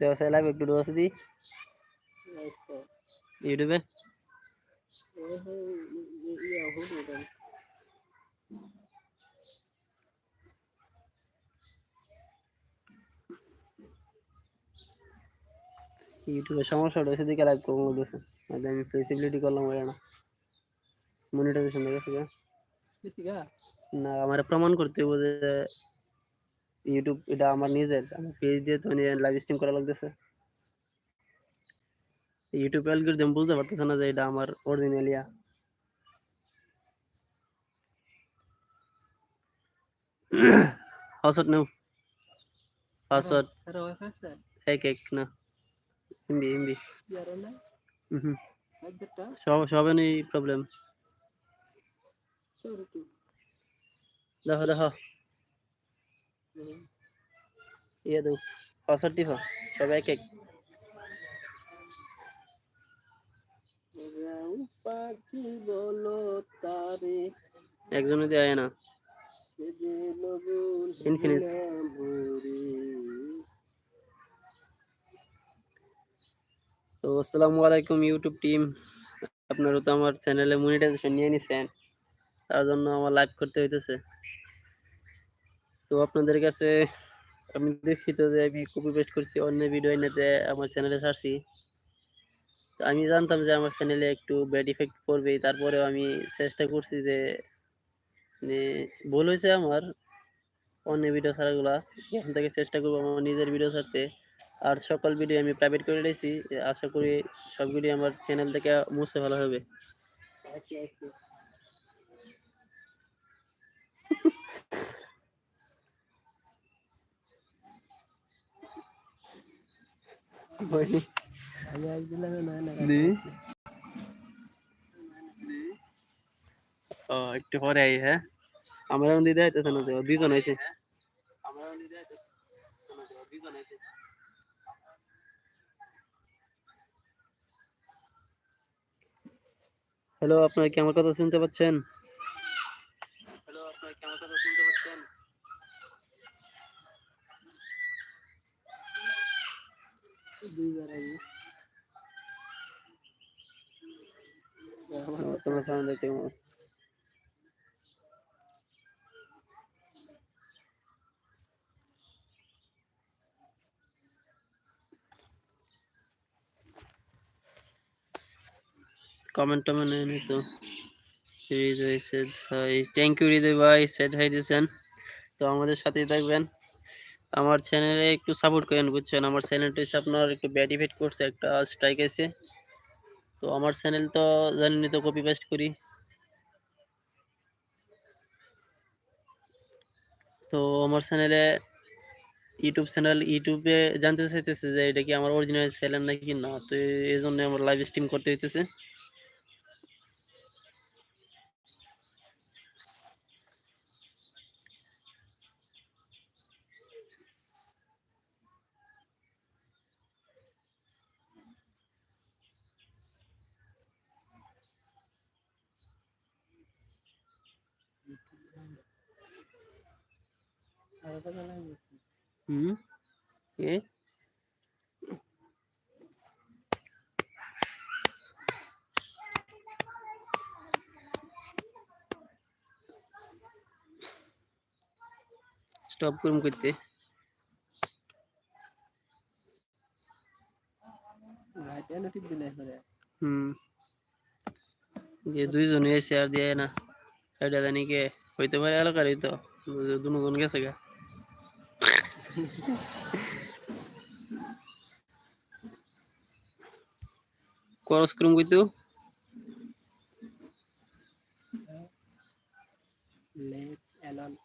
সাই live একটু দেওয়া দি ইউটিউবে ইউটিউবে সমস্যাটা হয়েছে দিকে লাইভ করব বলতেছে আমি ফ্লেক্সিবিলিটি করলাম ওই না মনিটাইজেশন দেখে না আমার প্রমাণ করতে হবে যে ইউটিউব এটা আমার নিজের। আমার পেজ দিয়ে তো লাইভ স্ট্রিম করা লাগতেছে। ইউটিউব অ্যালগরিদম বুঝতে পারতেছে না যে এটা আমার অরিজিনাল ইয়া। পাসওয়ার্ড নাও। পাসওয়ার্ড এক এক না। হিন্দি হিন্দি হুম সব সবে নেই প্রবলেম দেখো দেখো। ইয়ে দাও পাসওয়ার্ড দিও সব এক এক। পাখি বলো তারে। একজনে দিয়ে না। ইনফিনিক্স তো আসসালামু আলাইকুম ইউটিউব টিম। আপনারা তো আমার চ্যানেলে মনিটাইজেশন নিয়ে নিছেন। তার জন্য আমার লাইভ করতে হইতেছে। তো আপনাদের কাছে আমি দুঃখিত যে আমি কপি পেস্ট করছি, অন্য ভিডিও এনেতে আমার চ্যানেলে ছাড়ছি। তো আমি জানতাম যে আমার চ্যানেলে একটু ব্যাড ইফেক্ট পড়বে তারপরেও আমি চেষ্টা করছি যে মানে ভুল হয়েছে আমার অন্য ভিডিও ছাড়াগুলা, এখন থেকে চেষ্টা করব আমার নিজের ভিডিও ছাড়তে। আর সকল ভিডিও আমি প্রাইভেট করে রেখেছি আশা করি সবগুলি আমার চ্যানেল থেকে মুছতে ভালো হবে। একটু পরে আই হ্যাঁ? আমার দিদি আইতেছে না তো দুইজন আইছে। হ্যালো আপনারা কি আমার কথা শুনতে পাচ্ছেন? হ্যালো আপনারা কি আমার কথা শুনতে পাচ্ছেন? তোমার সাউন্ড দেখতে কেমন? কমেন্ট টমেন্ট নেই তো। Hriday set hi thank you Hriday ভাই। সেট হাই দিয়েছেন তো আমাদের সাথেই থাকবেন। আমার চ্যানেলে একটু সাপোর্ট করেন, বুঝছেন? আমার চ্যানেলটা হচ্ছে আপনার একটু ব্যাড ইফেক্ট করছে, একটা স্ট্রাইক এসে তো আমার চ্যানেল তো জানেনই তো কপি পেস্ট করি। তো আমার চ্যানেলে ইউটিউব চ্যানেল ইউটিউবে জানতে চাইতেছে যে এটা কি আমার অরিজিনাল চ্যানেল নাকি না? তো এই জন্য আমার লাইভ স্ট্রিম করতে হইতেছে। হুম কে স্টপ করুম করতে হুম যে দুইজনে এসে আর দিয়ে না এটা জানি কে হইতে পারে এলাকার হইতো দুজন গেছে গা Kuala skrum gitu. Let alone.